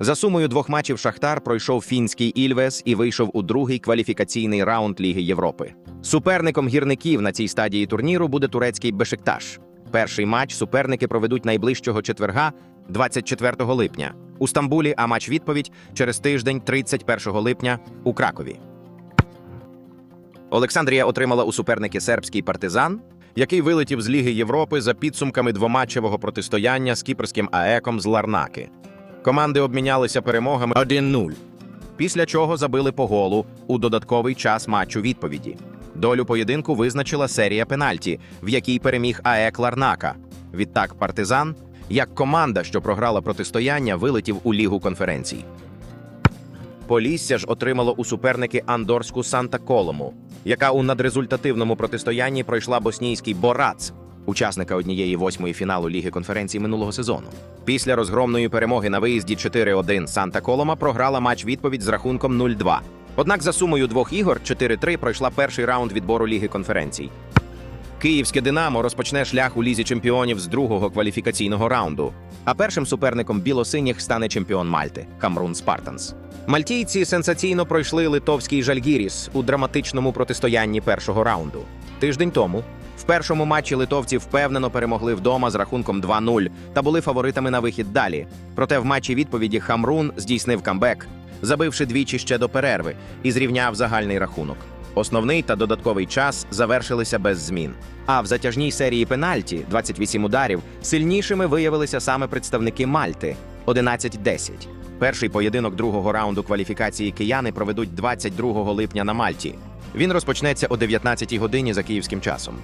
За сумою двох матчів Шахтар пройшов фінський Ільвес і вийшов у другий кваліфікаційний раунд Ліги Європи. Суперником гірників на цій стадії турніру буде турецький Бешикташ. Перший матч суперники проведуть найближчого четверга, 24 липня, у Стамбулі, а матч відповідь через тиждень, 31 липня, у Кракові. Олександрія отримала у суперники сербський партизан, який вилетів з Ліги Європи за підсумками двоматчевого протистояння з кіпрським АЕКом з Ларнаки. Команди обмінялися перемогами 1-0, після чого забили по голу у додатковий час матчу відповіді. Долю поєдинку визначила серія пенальті, в якій переміг АЕК Ларнака. Відтак партизан, як команда, що програла протистояння, вилетів у лігу конференцій. Полісся ж отримало у суперники андорську Санта Колому, яка у надрезультативному протистоянні пройшла боснійський Борац, учасника однієї восьмої фіналу Ліги конференції минулого сезону. Після розгромної перемоги на виїзді 4-1 Санта Колома програла матч відповідь з рахунком 0-2. Однак за сумою двох ігор 4-3 пройшла перший раунд відбору Ліги конференцій. Київське Динамо розпочне шлях у лізі чемпіонів з другого кваліфікаційного раунду. А першим суперником білосиніх стане чемпіон Мальти Камрун Спартанс. Мальтійці сенсаційно пройшли литовський Жальгіріс у драматичному протистоянні першого раунду. Тиждень тому в першому матчі литовці впевнено перемогли вдома з рахунком 2-0 та були фаворитами на вихід далі. Проте в матчі відповіді Хамрун здійснив камбек, забивши двічі ще до перерви і зрівняв загальний рахунок. Основний та додатковий час завершилися без змін. А в затяжній серії пенальті 28 ударів сильнішими виявилися саме представники Мальти 11-10. Перший поєдинок другого раунду кваліфікації кияни проведуть 22 липня на Мальті. Він розпочнеться о 19 годині за київським часом.